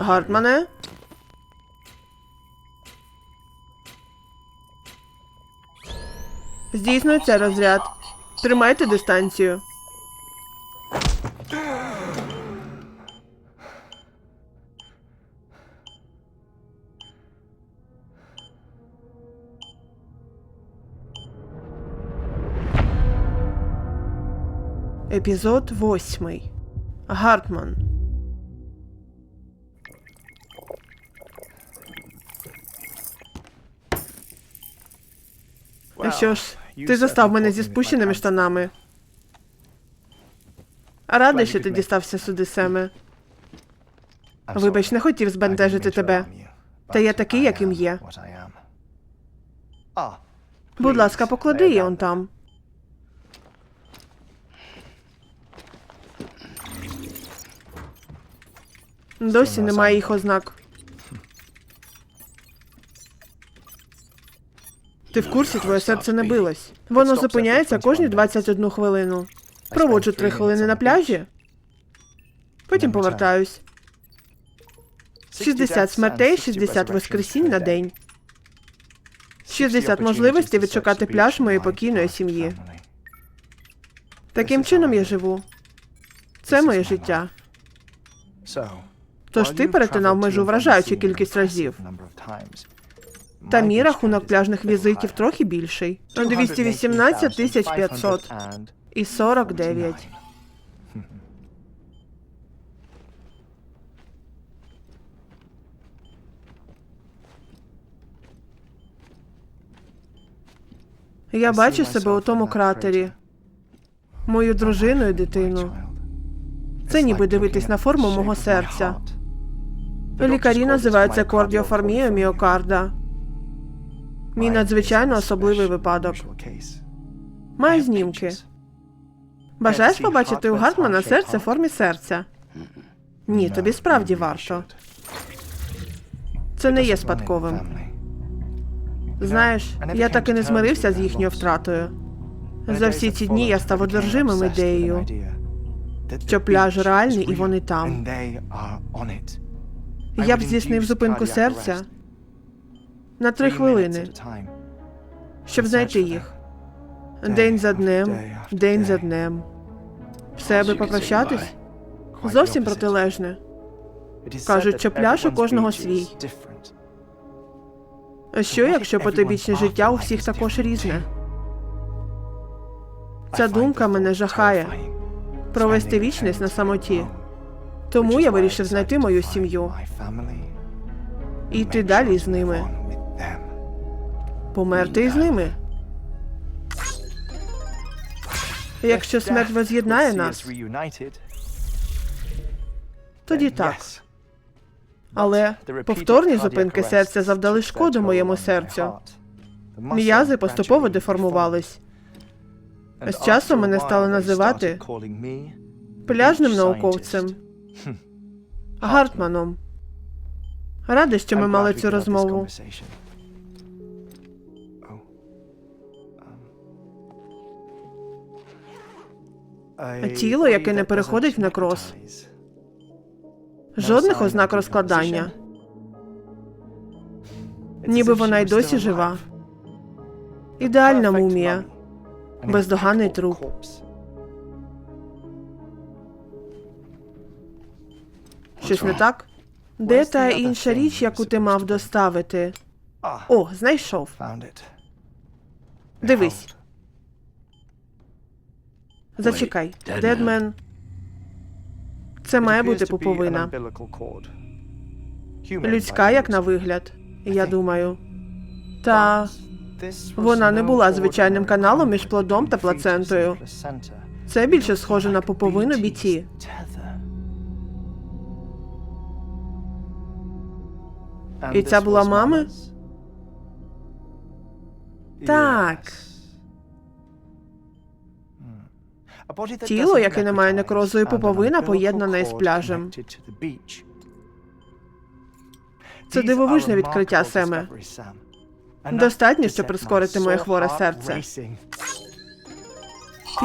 Гартмане? Здійснюється розряд. Тримайте дистанцію. Епізод восьмий. Гартман. Що ж, ти застав мене зі спущеними штанами. Радий, що ти дістався сюди, Семе. Вибач, не хотів збентежити тебе. Та я такий, яким є. Будь ласка, поклади її он там. Досі немає їх ознак. Ти в курсі, твоє серце не билось. Воно зупиняється кожні 21 хвилину. Проводжу три хвилини на пляжі. Потім повертаюсь. 60 смертей, 60 воскресінь на день. 60 можливостей відшукати пляж моєї покійної сім'ї. Таким чином я живу. Це моє життя. Тож ти перетинав межу вражаючу кількість разів. Та мій рахунок пляжних візитів трохи більший. 218 тисяч 500 і 49. Я бачу себе у тому кратері. Мою дружину і дитину. Це ніби дивитись на форму мого серця. Лікарі називають це міокарда. Мій надзвичайно особливий випадок. Маю знімки. Бажаєш побачити у Гартмана серце в формі серця? Ні, тобі справді варто. Це не є спадковим. Знаєш, я так і не змирився з їхньою втратою. За всі ці дні я став одержимим ідеєю, що пляж реальний і вони там. Я б здійснив зупинку серця на три хвилини, щоб знайти їх. День за днем, день за днем. Все аби попрощатись? Зовсім протилежне. Кажуть, що пляж у кожного свій. А що, якщо потойбічне життя у всіх також різне? Ця думка мене жахає. Провести вічність на самоті. Тому я вирішив знайти мою сім'ю і йти далі з ними. Померти із ними. Якщо смерть воз'єднає нас, тоді так. Але повторні зупинки серця завдали шкоду моєму серцю. М'язи поступово деформувались. З часом мене стали називати Пляжним науковцем Гартманом. Радий, що ми мали цю розмову. Тіло, яке не переходить в некроз. Жодних ознак розкладання. Ніби вона й досі жива. Ідеальна мумія. Бездоганний труп. Щось не так? Де та інша річ, яку ти мав доставити? О, знайшов. Дивись. Зачекай. Дедмен. Це має бути пуповина. Людська, як на вигляд, я думаю. Та вона не була звичайним каналом між плодом та плацентою. це більше схоже на пуповину біті. І ця була мами? Так. Тіло, яке не має некрозу і пуповина, поєднана із пляжем. Це дивовижне відкриття, Семе. Достатньо, щоб прискорити моє хворе серце.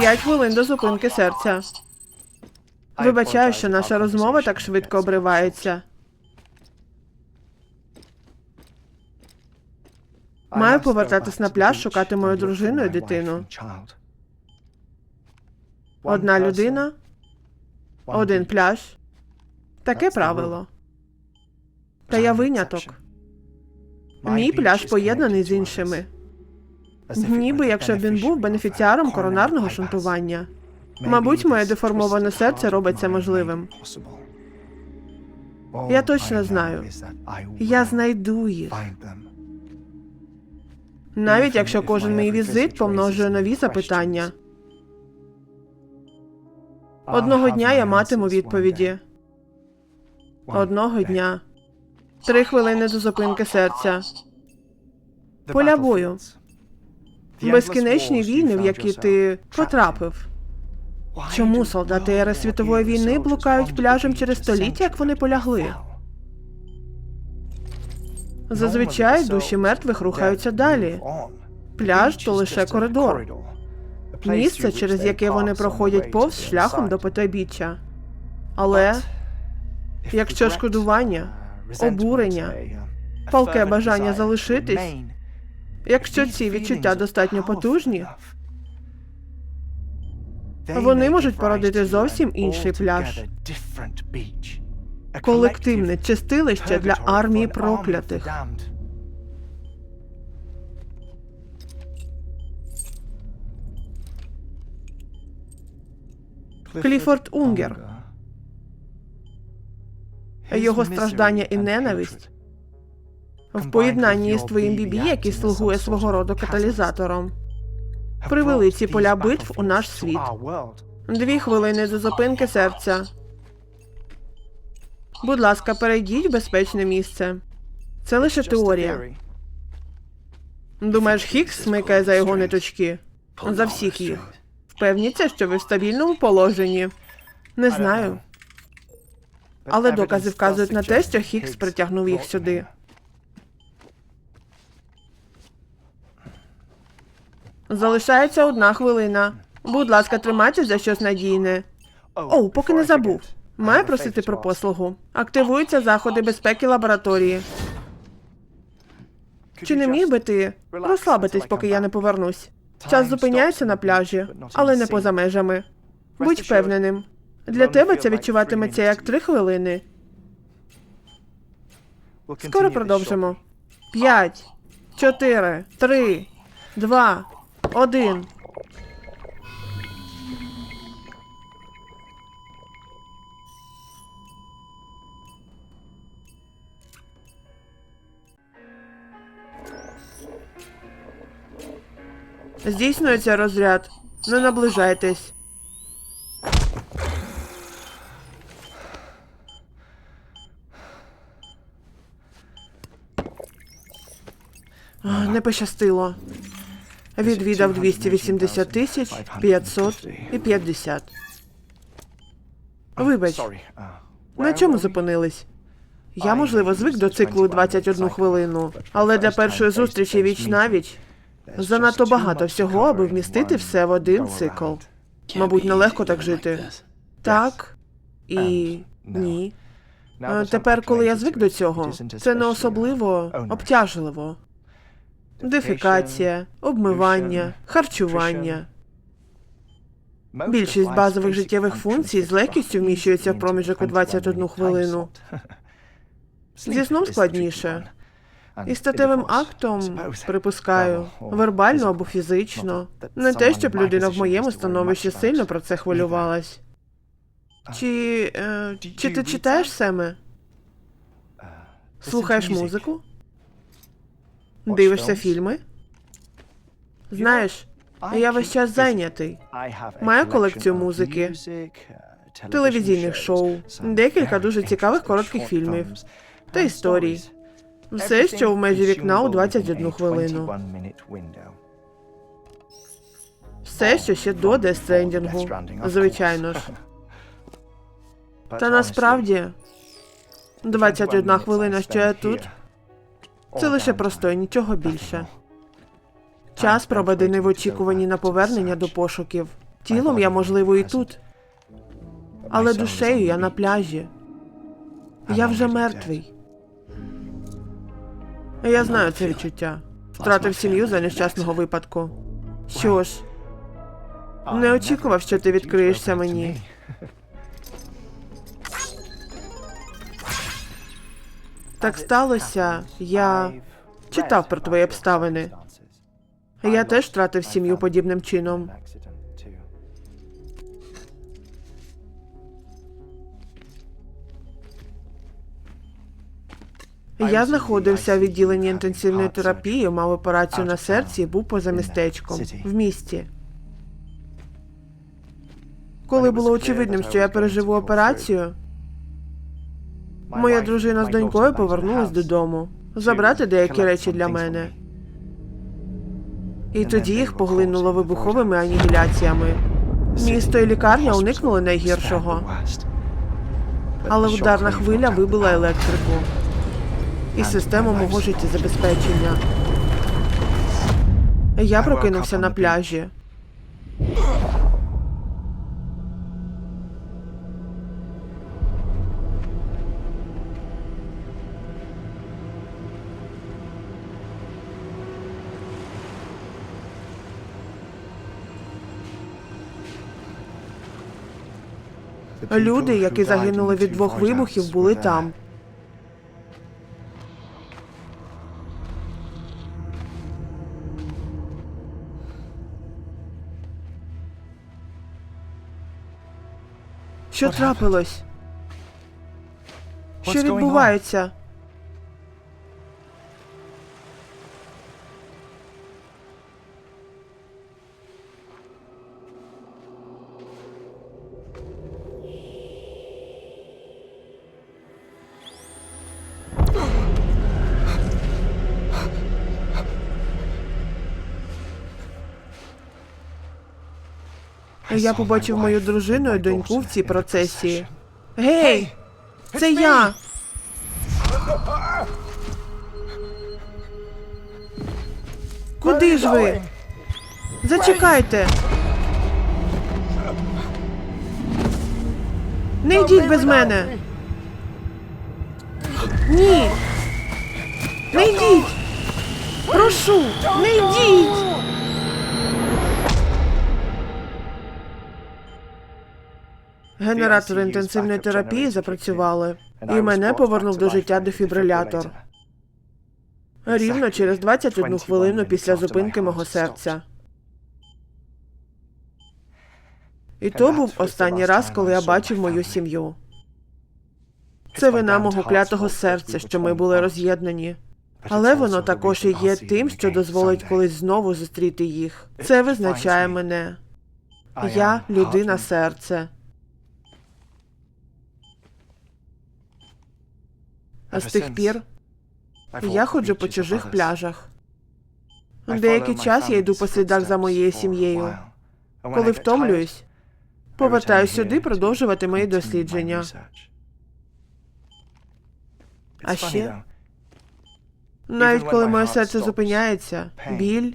П'ять хвилин до зупинки серця. Вибачаю, що наша розмова так швидко обривається. Маю повертатись на пляж, шукати мою дружину і дитину. Одна людина, один пляж. Таке правило. Та я виняток. Мій пляж поєднаний з іншими. Ніби якщо б він був бенефіціаром коронарного шунтування. Мабуть, моє деформоване серце робить це можливим. Я точно знаю. Я знайду їх. Навіть якщо кожен мій візит помножує нові запитання. Одного дня я матиму відповіді. Одного дня. Три хвилини до зупинки серця. Поля бою. Безкінечні війни, в які ти потрапив. Чому солдати ери світової війни блукають пляжем через століття, як вони полягли? Зазвичай душі мертвих рухаються далі. Пляж то лише коридор, місце, через яке вони проходять повз шляхом до потайбіччя. Але якщо шкодування, обурення, палке бажання залишитись, якщо ці відчуття достатньо потужні, вони можуть породити зовсім інший пляж. колективне чистилище для армії проклятих. Кліфорд Унгер. Його страждання і ненависть в поєднанні з твоїм бібі, який слугує свого роду каталізатором, привели ці поля битв у наш світ. Дві хвилини до зупинки серця. Будь ласка, перейдіть в безпечне місце. Це лише теорія. Думаєш, Хікс смикає за його ниточки? За всіх їх. Впевніться, що ви в стабільному положенні. Не знаю. Але докази вказують на те, що Хікс притягнув їх сюди. Залишається одна хвилина. Будь ласка, тримайтесь за щось надійне. Оу, поки не забув. Маю просити про послугу. Активуються заходи безпеки лабораторії. Чи не міг би ти розслабитись, поки я не повернусь? Час зупиняється на пляжі, але не поза межами. Будь впевненим. Для тебе це відчуватиметься як три хвилини. Скоро продовжимо. П'ять, чотири, три, два, один. Здійснюється розряд. Не наближайтесь. Не пощастило. Відвідав 280 тисяч 500 і 50. Вибач, на чому зупинились? Я, можливо, звик до циклу 21 хвилину, але для першої зустрічі віч навіч занадто багато всього, аби вмістити все в один цикл. Мабуть, нелегко так жити. Так і ні. Тепер, коли я звик до цього, це не особливо обтяжливо. Дефікація, обмивання, харчування. Більшість базових життєвих функцій з легкістю вміщується в проміжок у 21 хвилину. Зі сном складніше. І статевим актом, припускаю, вербально або фізично. Не те, щоб людина в моєму становищі сильно про це хвилювалась. Чи. Е, чи ти читаєш Семе? Слухаєш музику? Дивишся фільми? Знаєш, я весь час зайнятий. Маю колекцію музики, телевізійних шоу, декілька дуже цікавих коротких фільмів та історій. Все, що в межі вікна у 21 хвилину. Все, що ще до дестрендінгу, звичайно ж. Та насправді 21 хвилина, що я тут, це лише простой, нічого більше. Час проведений в очікуванні на повернення до пошуків. Тілом я, можливо, і тут, але душею я на пляжі. Я вже мертвий. Я знаю це відчуття. Втратив сім'ю за нещасного випадку. Що ж, не очікував, що ти відкриєшся мені. Так сталося, я читав про твої обставини. Я теж втратив сім'ю подібним чином. Я знаходився в відділенні інтенсивної терапії, мав операцію на серці і був поза містечком в місті. Коли було очевидним, що я переживу операцію, моя дружина з донькою повернулась додому забрати деякі речі для мене. І тоді їх поглинуло вибуховими анігіляціями. Місто і лікарня уникнули найгіршого, але ударна хвиля вибила електрику і систему мого життєзабезпечення. Я прокинувся на пляжі. Люди, які загинули від двох вибухів, були там. Що трапилось? Що відбувається? Я побачив мою дружину і доньку в цій процесії. Гей! Це я! Куди ж ви? Зачекайте! Не йдіть без мене! Ні! Не йдіть! Прошу! Не йдіть! Генератори інтенсивної терапії запрацювали, і мене повернув до життя дефібрилятор. Рівно через 21 хвилину після зупинки мого серця. І то був останній раз, коли я бачив мою сім'ю. Це вина мого клятого серця, що ми були роз'єднані. Але воно також і є тим, що дозволить колись знову зустріти їх. Це визначає мене. Я людина серце. А з тих пір я ходжу по чужих пляжах. Деякий час я йду по слідах за моєю сім'єю. Коли втомлююсь, повертаюсь сюди продовжувати мої дослідження. А ще, навіть коли моє серце зупиняється, біль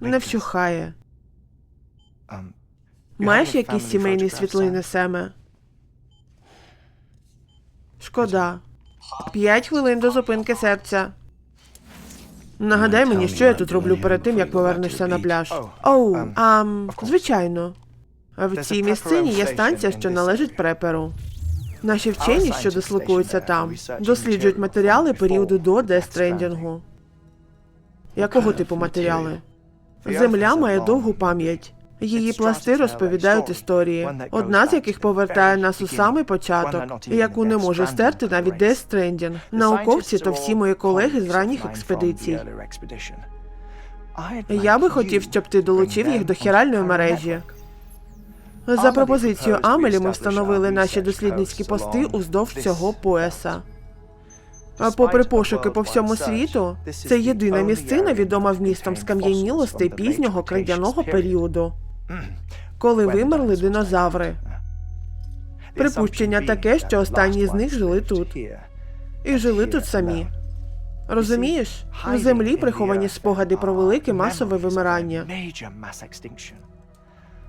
не вщухає. Маєш якісь сімейні світлини, Семе? Шкода. П'ять хвилин до зупинки серця. Нагадай мені, що я тут роблю перед тим, як повернешся на пляж. Оу, а, звичайно. В цій місцині є станція, що належить преперу. Наші вчені, що дислокуються там, досліджують матеріали періоду до дестрендінгу. Якого типу матеріали? Земля має довгу пам'ять. Її пласти розповідають історії, одна з яких повертає нас у самий початок, яку не може стерти навіть Дес Стрендінг. Науковці то всі мої колеги з ранніх експедицій. Я би хотів, щоб ти долучив їх до хіральної мережі. За пропозицією Амелі ми встановили наші дослідницькі пости уздовж цього пояса. А попри пошуки по всьому світу, це єдина місцина, відома вмістом скам'янілостей пізнього крадяного періоду, коли вимерли динозаври. Припущення таке, що останні з них жили тут. І жили тут самі. Розумієш, в землі приховані спогади про велике масове вимирання,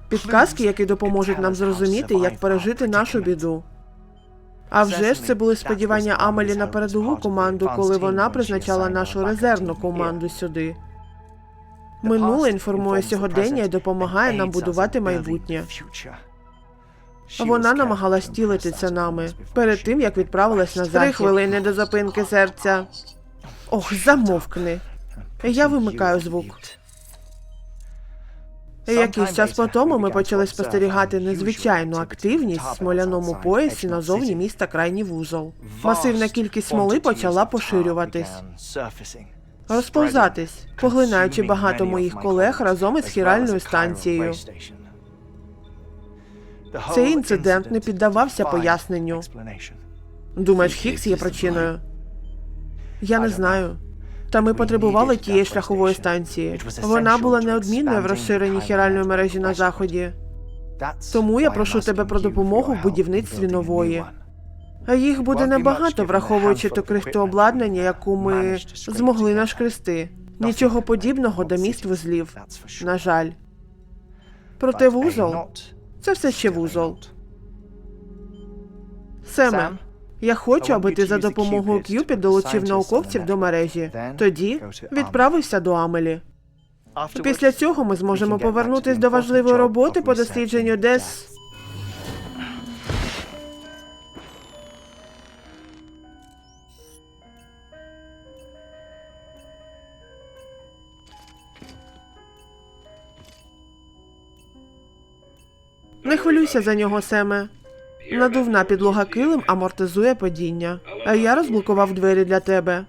підказки, які допоможуть нам зрозуміти, як пережити нашу біду. А вже ж це були сподівання Амелі на передову команду, коли вона призначала нашу резервну команду сюди. Минуле інформує сьогодення і допомагає нам будувати майбутнє. Вона намагалась втілити це нами перед тим, як відправилась на захід. Три хвилини до зупинки серця. Ох, замовкни. Я вимикаю звук. Якийсь час по тому ми почали спостерігати незвичайну активність в смоляному поясі назовні міста крайній вузол. Масивна кількість смоли почала поширюватись, розповзатись, поглинаючи багато моїх колег разом із хіральною станцією. Цей інцидент не піддавався поясненню. Думаєш, Хікс є причиною? Я не знаю. Та ми потребували тієї шляхової станції. Вона була неодмінною в розширенні хіральної мережі на заході. Тому я прошу тебе про допомогу в будівництві нової. А їх буде небагато, враховуючи ту крихту обладнання, яку ми змогли нашкрести. Нічого подібного до міст вузлів. На жаль. Проте вузол це все ще вузол. Семе, я хочу, аби ти за допомогою К'юпід долучив науковців до мережі. Тоді відправився до Амелі. Після цього ми зможемо повернутись до важливої роботи по дослідженню Дес. Хвилюйся за нього, Семе. Надувна підлога килим амортизує падіння. А я розблокував двері для тебе.